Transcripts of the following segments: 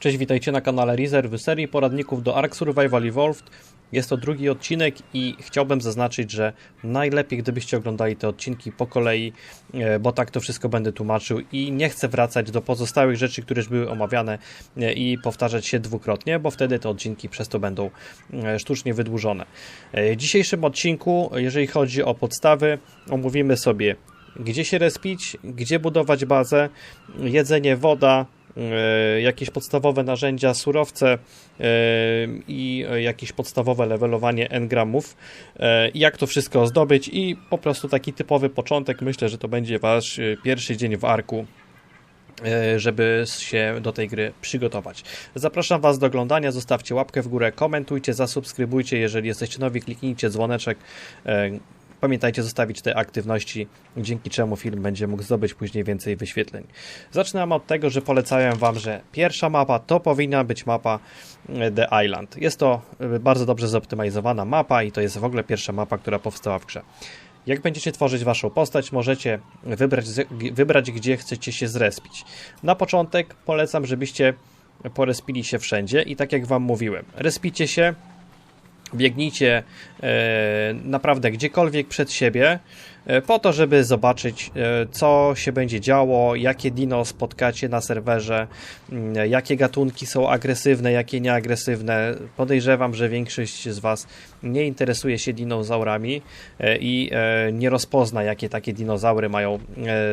Cześć, witajcie na kanale Reserve serii poradników do Ark Survival Evolved. Jest to drugi odcinek i chciałbym zaznaczyć, że najlepiej gdybyście oglądali te odcinki po kolei, e, bo tak to wszystko będę tłumaczył i nie chcę wracać do pozostałych rzeczy, które już były omawiane e, i powtarzać się dwukrotnie, bo wtedy te odcinki przez to będą e, sztucznie wydłużone. W dzisiejszym odcinku, jeżeli chodzi o podstawy, omówimy sobie gdzie się respić, gdzie budować bazę, jedzenie, woda, jakieś podstawowe narzędzia, surowce e, i jakieś podstawowe levelowanie engramów, e, jak to wszystko zdobyć? I po prostu taki typowy początek. Myślę, że to będzie wasz pierwszy dzień w Arku żeby się do tej gry przygotować. Zapraszam Was do oglądania, zostawcie łapkę w górę, komentujcie, zasubskrybujcie, jeżeli jesteście nowi, kliknijcie dzwoneczek, Pamiętajcie zostawić te aktywności, dzięki czemu film będzie mógł zdobyć później więcej wyświetleń. Zaczynamy od tego, że polecałem Wam, że pierwsza mapa to powinna być mapa e, The Island. Jest to e, bardzo dobrze zoptymalizowana mapa i to jest w ogóle pierwsza mapa, która powstała w grze. Jak będziecie tworzyć waszą postać, możecie wybrać, wybrać gdzie chcecie się zrespić. Na początek polecam, żebyście porespili się wszędzie i tak jak wam mówiłem, respicie się biegnijcie e, naprawdę gdziekolwiek przed siebie, e, po to, żeby zobaczyć, e, co się będzie działo, jakie dino spotkacie na serwerze, mm, jakie gatunki są agresywne, jakie nieagresywne. Podejrzewam, że większość z Was nie interesuje się dinozaurami i nie rozpozna, jakie takie dinozaury mają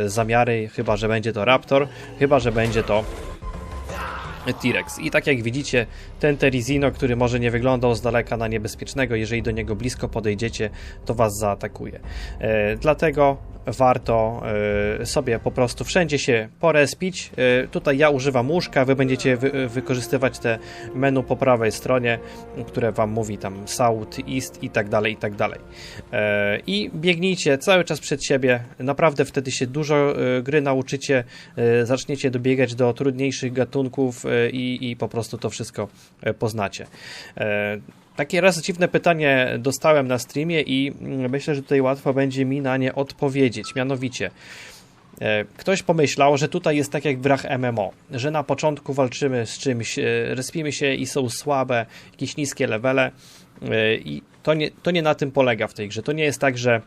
zamiary, chyba że będzie to raptor, chyba że będzie to T-Rex. I tak jak widzicie, ten Terizino, który może nie wyglądał z daleka na niebezpiecznego, jeżeli do niego blisko podejdziecie, to was zaatakuje. E, dlatego warto e, sobie po prostu wszędzie się porespić. E, tutaj ja używam łóżka, wy będziecie wy, wykorzystywać te menu po prawej stronie, które wam mówi tam South, East i tak dalej, i tak dalej. E, I biegnijcie cały czas przed siebie, naprawdę wtedy się dużo gry nauczycie, zaczniecie dobiegać do trudniejszych gatunków i, i po prostu to wszystko poznacie. Takie raz dziwne pytanie dostałem na streamie i myślę, że tutaj łatwo będzie mi na nie odpowiedzieć. Mianowicie, e, ktoś pomyślał, że tutaj jest tak jak w grach MMO, że na początku walczymy z czymś, e, respimy się i są słabe, jakieś niskie levele e, i to nie, to nie na tym polega w tej grze. To nie jest tak, że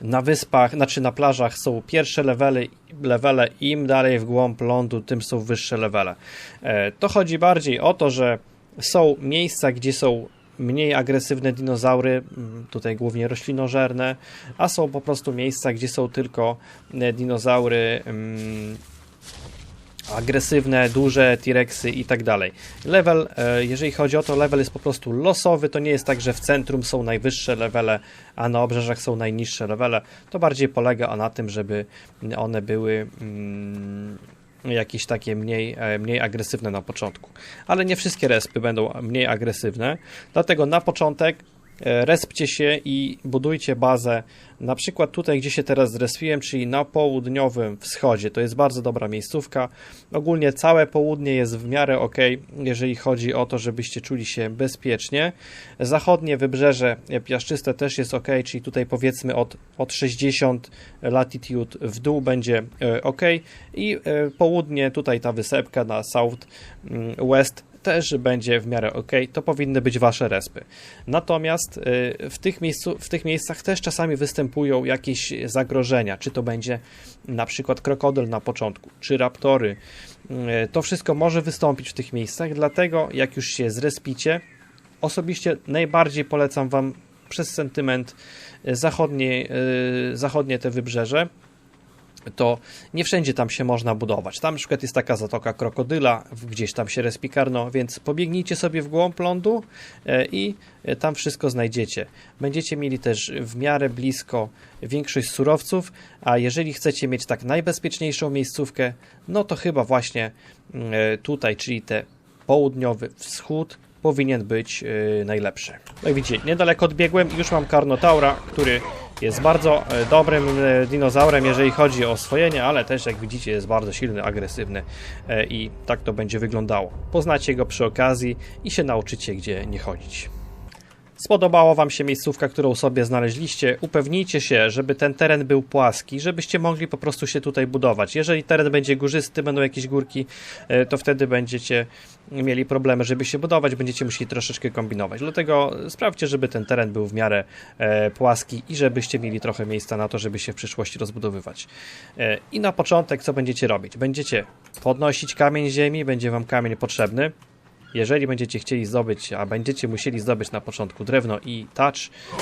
na wyspach, znaczy na plażach są pierwsze levely, levele, im dalej w głąb lądu, tym są wyższe levele. To chodzi bardziej o to, że są miejsca, gdzie są mniej agresywne dinozaury, tutaj głównie roślinożerne, a są po prostu miejsca, gdzie są tylko e, dinozaury agresywne, duże T-Rexy i tak dalej. Level, e, jeżeli chodzi o to, level jest po prostu losowy, to nie jest tak, że w centrum są najwyższe levele, a na obrzeżach są najniższe levele. To bardziej polega na tym, żeby one były mm, jakieś takie mniej, e, mniej agresywne na początku. Ale nie wszystkie respy będą mniej agresywne, dlatego na początek E, respcie się i budujcie bazę, na przykład tutaj, gdzie się teraz zrespiłem, czyli na południowym wschodzie. To jest bardzo dobra miejscówka. Ogólnie całe południe jest w miarę ok, jeżeli chodzi o to, żebyście czuli się bezpiecznie. Zachodnie wybrzeże piaszczyste też jest ok, czyli tutaj powiedzmy od, od 60 latitude w dół będzie e, ok. I e, południe, tutaj ta wysepka na south mm, west też będzie w miarę ok, to powinny być wasze respy. Natomiast w tych, miejscu, w tych miejscach też czasami występują jakieś zagrożenia, czy to będzie na przykład krokodyl na początku, czy raptory. Y, to wszystko może wystąpić w tych miejscach, dlatego jak już się zrespicie, osobiście najbardziej polecam wam przez sentyment zachodnie, y, zachodnie te wybrzeże, to nie wszędzie tam się można budować. Tam na przykład jest taka zatoka krokodyla, gdzieś tam się respikarno, więc pobiegnijcie sobie w głąb lądu e, i e, tam wszystko znajdziecie. Będziecie mieli też w miarę blisko większość surowców, a jeżeli chcecie mieć tak najbezpieczniejszą miejscówkę, no to chyba właśnie mm, e, tutaj, czyli te południowy wschód, powinien być najlepszy. No i widzicie, niedaleko odbiegłem i już mam Karnotaura, który jest bardzo e, dobrym e, dinozaurem, jeżeli chodzi o oswojenie, ale też jak widzicie jest bardzo silny, agresywny i tak to będzie wyglądało. Poznacie go przy okazji i się nauczycie, gdzie nie chodzić. Spodobała Wam się miejscówka, którą sobie znaleźliście, upewnijcie się, żeby ten teren był płaski, żebyście mogli po prostu się tutaj budować. Jeżeli teren będzie górzysty, będą jakieś górki, e, to wtedy będziecie mieli problemy, żeby się budować, będziecie musieli troszeczkę kombinować. Dlatego sprawdźcie, żeby ten teren był w miarę e, płaski i żebyście mieli trochę miejsca na to, żeby się w przyszłości rozbudowywać. E, I na początek co będziecie robić? Będziecie podnosić kamień ziemi, będzie Wam kamień potrzebny. Jeżeli będziecie chcieli zdobyć, a będziecie musieli zdobyć na początku drewno i touch,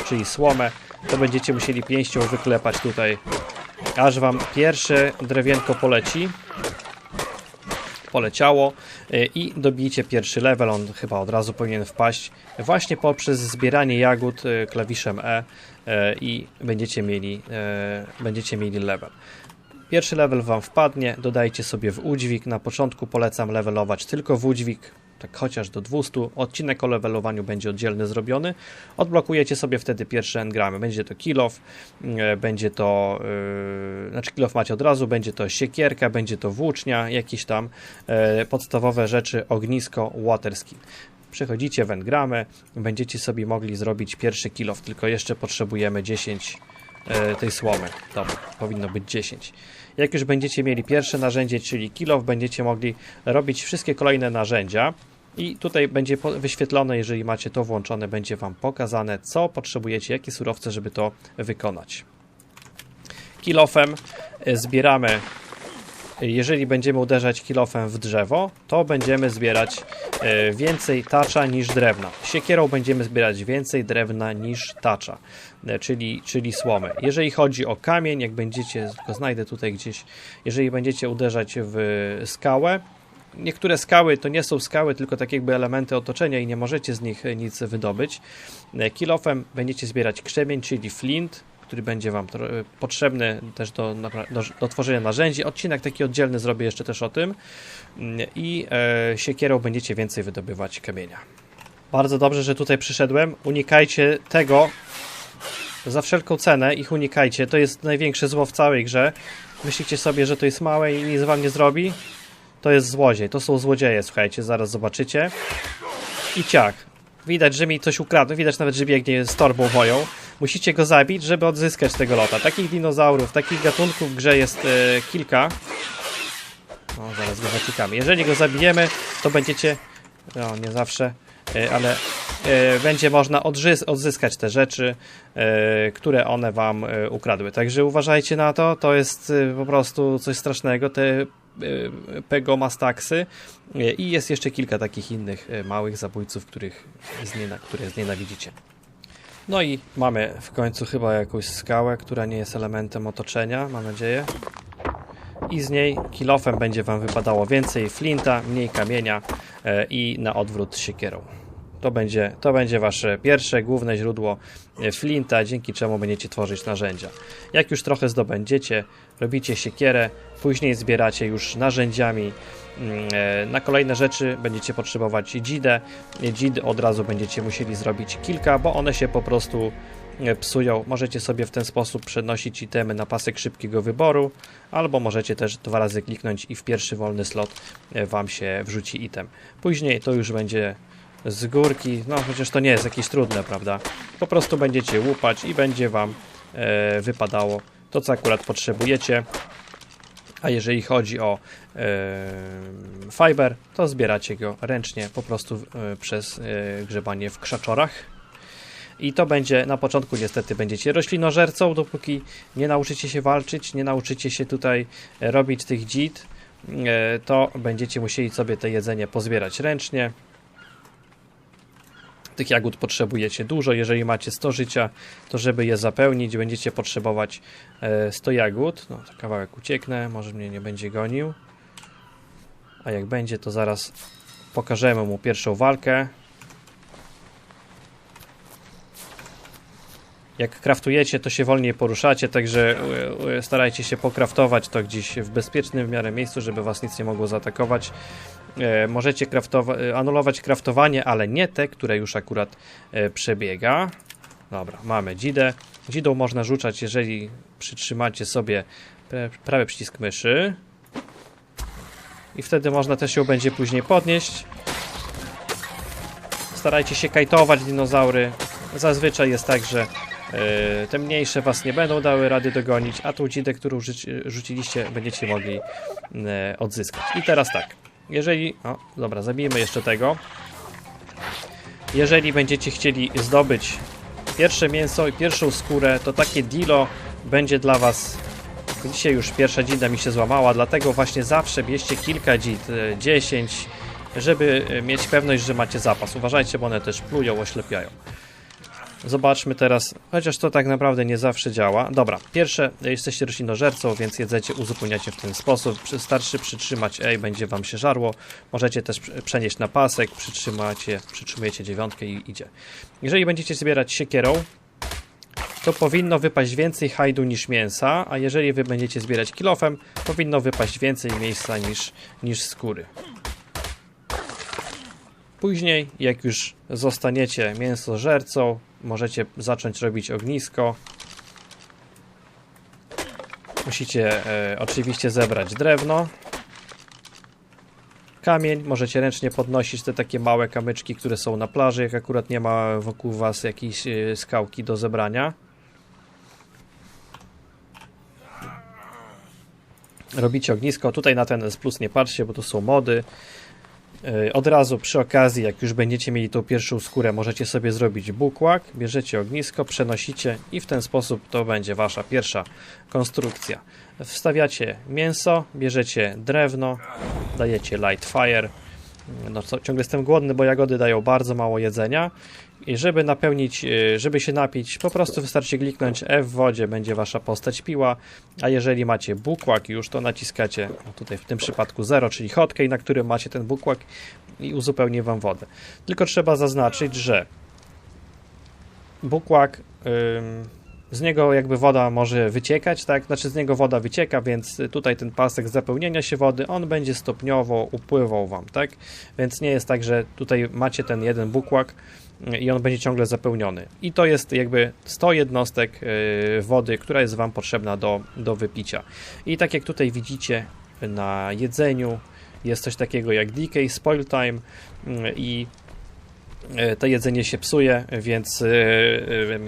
czyli słomę, to będziecie musieli pięścią wyklepać tutaj, aż wam pierwsze drewienko poleci. Poleciało y, i dobijcie pierwszy level, on chyba od razu powinien wpaść, właśnie poprzez zbieranie jagód y, klawiszem E y, i będziecie mieli, będziecie mieli level. Pierwszy level Wam wpadnie, dodajcie sobie w udźwig. Na początku polecam levelować tylko w udźwig, tak chociaż do 200. Odcinek o levelowaniu będzie oddzielny zrobiony. Odblokujecie sobie wtedy pierwsze engramy. Będzie to kill off, e, będzie to, yy, znaczy kill off macie od razu, będzie to siekierka, będzie to włócznia, jakieś tam yy, podstawowe rzeczy, ognisko, water skin. Przechodzicie w engramy, będziecie sobie mogli zrobić pierwszy kill off, tylko jeszcze potrzebujemy 10 yy, tej słomy. Dobra, powinno być 10. Jak już będziecie mieli pierwsze narzędzie, czyli kill off, będziecie mogli robić wszystkie kolejne narzędzia. I tutaj będzie wyświetlone, jeżeli macie to włączone, będzie Wam pokazane, co potrzebujecie, jakie surowce, żeby to wykonać. Kilofem zbieramy, jeżeli będziemy uderzać kilofem w drzewo, to będziemy zbierać e, więcej tacza niż drewna. Siekierą będziemy zbierać więcej drewna niż tacza, e, czyli, czyli słomy. Jeżeli chodzi o kamień, jak będziecie, tylko znajdę tutaj gdzieś, jeżeli będziecie uderzać w skałę, niektóre skały to nie są skały, tylko tak jakby elementy otoczenia i nie możecie z nich nic wydobyć. Kilofem będziecie zbierać krzemień, czyli flint, który będzie Wam potrzebny też do, do, do, tworzenia narzędzi. Odcinek taki oddzielny zrobię jeszcze też o tym. I e, siekierą będziecie więcej wydobywać kamienia. Bardzo dobrze, że tutaj przyszedłem. Unikajcie tego za wszelką cenę. Ich unikajcie. To jest największe zło w całej grze. Myślicie sobie, że to jest małe i nic Wam nie zrobi? To jest złodziej, to są złodzieje, słuchajcie, zaraz zobaczycie. I ciak. Widać, że mi coś ukradł, widać nawet, że biegnie z torbą moją. Musicie go zabić, żeby odzyskać tego lota. Takich dinozaurów, takich gatunków w grze jest e, kilka. No, zaraz go zaciekamy. Jeżeli go zabijemy, to będziecie... No, nie zawsze, e, ale e, będzie można odzyskać te rzeczy, które one wam ukradły. Także uważajcie na to, to jest po prostu coś strasznego. Te E, Pegomastaxy e, i jest jeszcze kilka takich innych e, małych zabójców, których zniena, które znienawidzicie. No i mamy w końcu chyba jakąś skałę, która nie jest elementem otoczenia, mam nadzieję. I z niej kilofem będzie Wam wypadało więcej flinta, mniej kamienia i na odwrót siekierą. To będzie, to będzie Wasze pierwsze, główne źródło flinta, dzięki czemu będziecie tworzyć narzędzia. Jak już trochę zdobędziecie, robicie siekierę, później zbieracie już narzędziami mm, e, na kolejne rzeczy będziecie potrzebować dzidę. Dzidy od razu będziecie musieli zrobić kilka, bo one się po prostu e, psują. Możecie sobie w ten sposób przenosić itemy na pasek szybkiego wyboru, albo możecie też dwa razy kliknąć i w pierwszy wolny slot e, Wam się wrzuci item. Później to już będzie z górki, no chociaż to nie jest jakieś trudne, prawda? Po prostu będziecie łupać i będzie Wam e, wypadało to, co akurat potrzebujecie. A jeżeli chodzi o e, fiber, to zbieracie go ręcznie po prostu e, przez e, grzebanie w krzaczorach. I to będzie, na początku niestety będziecie roślinożercą, dopóki nie nauczycie się walczyć, nie nauczycie się tutaj robić tych dzid, e, to będziecie musieli sobie te jedzenie pozbierać ręcznie. Tych jagód potrzebujecie dużo. Jeżeli macie 100 życia, to żeby je zapełnić, będziecie potrzebować 100 e, jagód. No, to kawałek ucieknę, może mnie nie będzie gonił. A jak będzie, to zaraz pokażemy mu pierwszą walkę. Jak kraftujecie, to się wolniej poruszacie, także e, e, starajcie się pokraftować to gdzieś w bezpiecznym w miarę miejscu, żeby was nic nie mogło zaatakować. E, możecie kraftowa- anulować kraftowanie, ale nie te, które już akurat przebiega. Dobra, mamy dzidę. Dzidą można rzucać, jeżeli przytrzymacie sobie prawy przycisk myszy. I wtedy można też ją będzie później podnieść. Starajcie się kajtować dinozaury Zazwyczaj jest tak, że e, te mniejsze was nie będą dały rady dogonić, a tą dzidę, którą rzuci, rzuciliście, będziecie mogli e, odzyskać. I teraz tak, jeżeli... O, dobra, zabijmy jeszcze tego. Jeżeli będziecie chcieli zdobyć pierwsze mięso i pierwszą skórę, to takie dilo będzie dla was... Dzisiaj już pierwsza dzida mi się złamała, dlatego właśnie zawsze bierzcie kilka dzid, e, 10, żeby e, mieć pewność, że macie zapas. Uważajcie, bo one też plują, oślepiają. Zobaczmy teraz, chociaż to tak naprawdę nie zawsze działa. Dobra, pierwsze, jesteście roślinożercą, więc jedzecie, uzupełniacie w ten sposób. Starszy przytrzymać E będzie wam się żarło. Możecie też prze- przenieść na pasek, przytrzymacie, przytrzymujecie dziewiątkę i idzie. Jeżeli będziecie zbierać siekierą, to powinno wypaść więcej hajdu niż mięsa, a jeżeli wy będziecie zbierać kilofem, powinno wypaść więcej miejsca niż, niż skóry. Później, jak już zostaniecie mięsożercą, możecie zacząć robić ognisko. Musicie e, oczywiście zebrać drewno. Kamień możecie ręcznie podnosić te takie małe kamyczki, które są na plaży, jak akurat nie ma wokół was jakiejś e, skałki do zebrania. Robicie ognisko. Tutaj na ten S plus nie patrzcie, bo to są mody. Yy, Od razu przy okazji, jak już będziecie mieli tą pierwszą skórę, możecie sobie zrobić bukłak, bierzecie ognisko, przenosicie i w ten sposób to będzie wasza pierwsza konstrukcja. Wstawiacie mięso, bierzecie drewno, dajecie light fire. No ciągle jestem głodny, bo jagody dają bardzo mało jedzenia. I żeby napełnić, yy, żeby się napić, po prostu wystarczy kliknąć F w wodzie, będzie wasza postać piła. A jeżeli macie bukłak już, to naciskacie tutaj w tym przypadku 0, czyli hotkey, na którym macie ten bukłak i uzupełni wam wodę. Tylko trzeba zaznaczyć, że bukłak ym, z niego jakby woda może wyciekać, tak? Znaczy z niego woda wycieka, więc tutaj ten pasek zapełnienia się wody, on będzie stopniowo upływał wam, tak? Więc nie jest tak, że tutaj macie ten jeden bukłak y, i on będzie ciągle zapełniony. I to jest jakby 100 jednostek y, wody, która jest wam potrzebna do, do wypicia. I tak jak tutaj widzicie na jedzeniu jest coś takiego jak decay, spoil time y, i to jedzenie się psuje, więc e, e,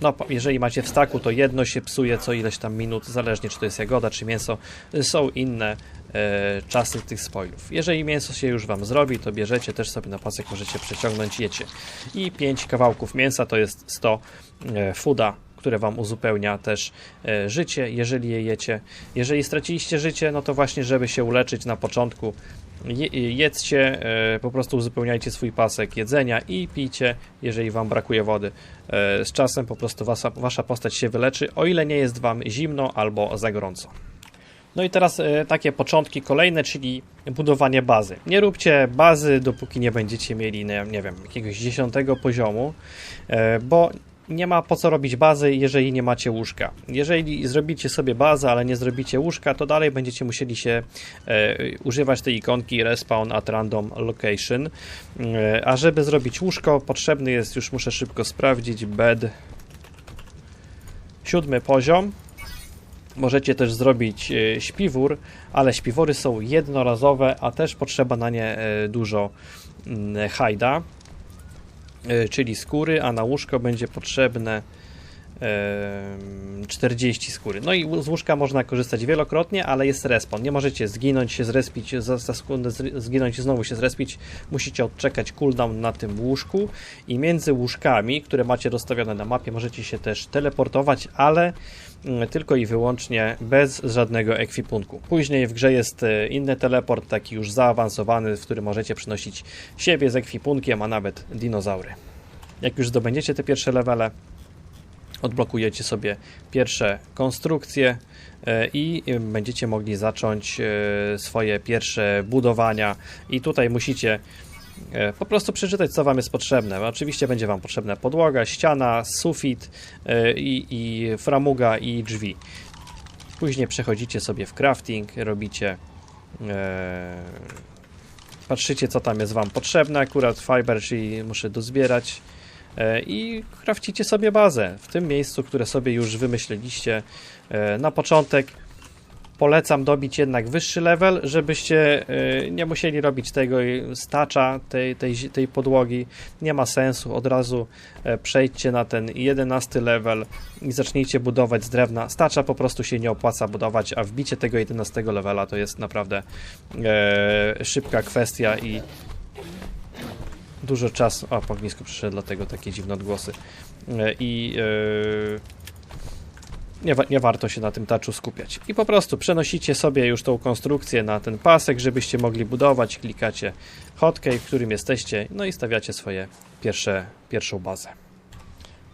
no, jeżeli macie w staku, to jedno się psuje co ileś tam minut, zależnie czy to jest jagoda, czy mięso. Są inne e, czasy tych spoilów. Jeżeli mięso się już Wam zrobi, to bierzecie też sobie na pasek, możecie przeciągnąć, jecie. I 5 kawałków mięsa to jest 100 e, fooda, które Wam uzupełnia też e, życie, jeżeli je jecie. Jeżeli straciliście życie, no to właśnie, żeby się uleczyć na początku, jedzcie, e, po prostu uzupełniajcie swój pasek jedzenia i pijcie, jeżeli Wam brakuje wody. E, z czasem po prostu wasza, Wasza postać się wyleczy, o ile nie jest Wam zimno albo za gorąco. No i teraz e, takie początki kolejne, czyli budowanie bazy. Nie róbcie bazy, dopóki nie będziecie mieli, nie, wiem, jakiegoś dziesiątego poziomu, bo nie ma po co robić bazy, jeżeli nie macie łóżka. Jeżeli zrobicie sobie bazę, ale nie zrobicie łóżka, to dalej będziecie musieli się e, używać tej ikonki respawn at random location. E, a żeby zrobić łóżko, potrzebny jest, już muszę szybko sprawdzić, bed siódmy poziom. Możecie też zrobić e, śpiwór, ale śpiwory są jednorazowe, a też potrzeba na nie e, dużo mm, hajda, czyli skóry, a na łóżko będzie potrzebne 40 skóry. No i z łóżka można korzystać wielokrotnie, ale jest respawn. Nie możecie zginąć, się zrespić, za, za sekundę zginąć i znowu się zrespić. Musicie odczekać cooldown na tym łóżku i między łóżkami, które macie rozstawione na mapie, możecie się też teleportować, ale mm, tylko i wyłącznie bez żadnego ekwipunku. Później w grze jest e, inny teleport, taki już zaawansowany, w którym możecie przynosić siebie z ekwipunkiem, a nawet dinozaury. Jak już zdobędziecie te pierwsze levele, odblokujecie sobie pierwsze konstrukcje e, i będziecie mogli zacząć e, swoje pierwsze budowania i tutaj musicie e, po prostu przeczytać co wam jest potrzebne. Oczywiście będzie wam potrzebna podłoga, ściana, sufit i, i framuga i drzwi. Później przechodzicie sobie w crafting, robicie patrzycie co tam jest wam potrzebne, akurat fiber, czyli muszę dozbierać i krafcicie sobie bazę w tym miejscu, które sobie już wymyśliliście e, na początek. polecam dobić jednak wyższy level, żebyście y, nie musieli robić tego stacza, tej, tej, tej podłogi. Nie ma sensu, od razu e, przejdźcie na ten 11 level i zacznijcie budować z drewna. Stacza po prostu się nie opłaca budować, a wbicie tego 11 levela to jest naprawdę e, szybka kwestia i dużo czasu. O, po ognisku przyszedł, dlatego takie dziwne odgłosy. E, I e, nie, nie warto się na tym taczu skupiać. I po prostu przenosicie sobie już tą konstrukcję na ten pasek, żebyście mogli budować. Klikacie hotkey, w którym jesteście, no i stawiacie swoje pierwsze, pierwszą bazę.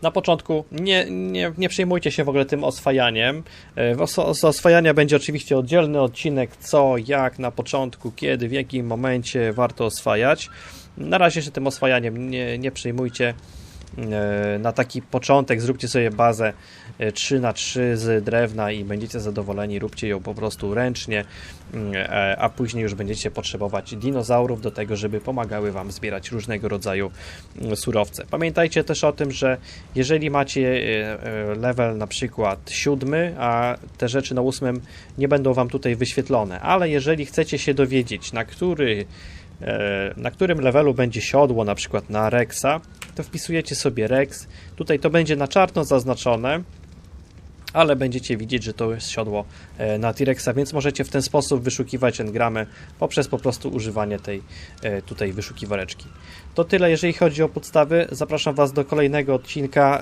Na początku nie, nie, nie przejmujcie się w ogóle tym oswajaniem. E, Z oswajania będzie oczywiście oddzielny odcinek, co, jak, na początku, kiedy, w jakim momencie warto oswajać. Na razie się tym oswajaniem nie, nie przejmujcie. E, Na taki początek zróbcie sobie bazę e, 3 na 3 z drewna i będziecie zadowoleni. Róbcie ją po prostu ręcznie, mm, e, a później już będziecie potrzebować dinozaurów do tego, żeby pomagały Wam zbierać różnego rodzaju mm, surowce. Pamiętajcie też o tym, że jeżeli macie e, e, level na przykład siódmy, a te rzeczy na ósmym nie będą Wam tutaj wyświetlone, ale jeżeli chcecie się dowiedzieć, na który e, na którym levelu będzie siodło, na przykład na Rexa, to wpisujecie sobie Rex. Tutaj to będzie na czarno zaznaczone, ale będziecie widzieć, że to jest siodło e, na T-Rexa, więc możecie w ten sposób wyszukiwać engramy poprzez po prostu używanie tej e, tutaj wyszukiwareczki. To tyle, jeżeli chodzi o podstawy. Zapraszam Was do kolejnego odcinka.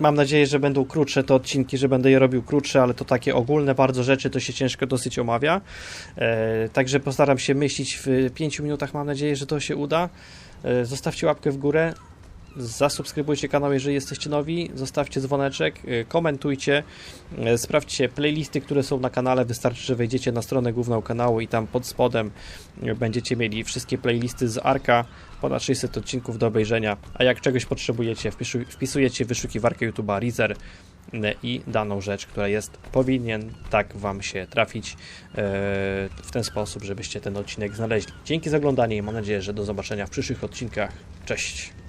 Mam nadzieję, że będą krótsze te odcinki, że będę je robił krótsze, ale to takie ogólne bardzo rzeczy to się ciężko dosyć omawia. E, także postaram się myśleć w 5 minutach. Mam nadzieję, że to się uda. E, zostawcie łapkę w górę. Zasubskrybujcie kanał, jeżeli jesteście nowi. Zostawcie dzwoneczek, e, komentujcie. E, sprawdźcie playlisty, które są na kanale. Wystarczy, że wejdziecie na stronę główną kanału i tam pod spodem e, będziecie mieli wszystkie playlisty z Arka. Ponad 600 odcinków do obejrzenia. A jak czegoś potrzebujecie, wpisu- wpisujecie w wyszukiwarkę YouTube'a Reazer e, i daną rzecz, która jest, powinien tak Wam się trafić w ten sposób, żebyście ten odcinek znaleźli. Dzięki za oglądanie i mam nadzieję, że do zobaczenia w przyszłych odcinkach. Cześć!